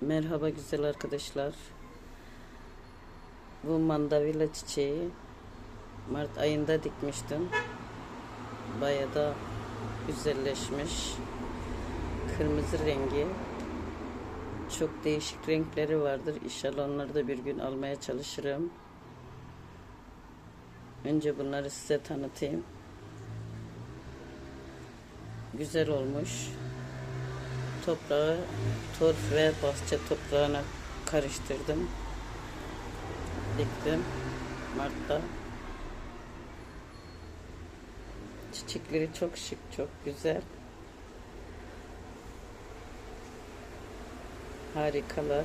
Merhaba güzel arkadaşlar. Bu mandavila çiçeği Mart ayında dikmiştim. Bayağı da güzelleşmiş. Kırmızı rengi. Çok değişik renkleri vardır. İnşallah onları da bir gün almaya çalışırım. Önce bunları size tanıtayım. Güzel olmuş toprağı torf ve bahçe toprağına karıştırdım. Diktim Mart'ta. Çiçekleri çok şık, çok güzel. Harikalar.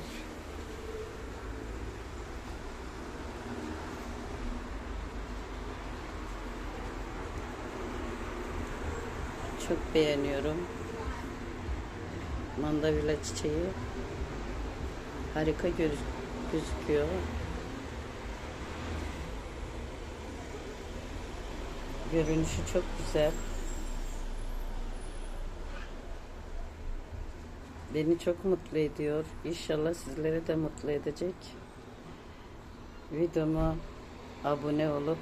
Çok beğeniyorum mandavila çiçeği harika göz, gözüküyor. Görünüşü çok güzel. Beni çok mutlu ediyor. İnşallah sizleri de mutlu edecek. Videoma abone olup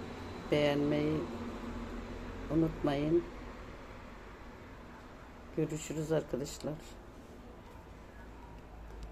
beğenmeyi unutmayın. Görüşürüz arkadaşlar.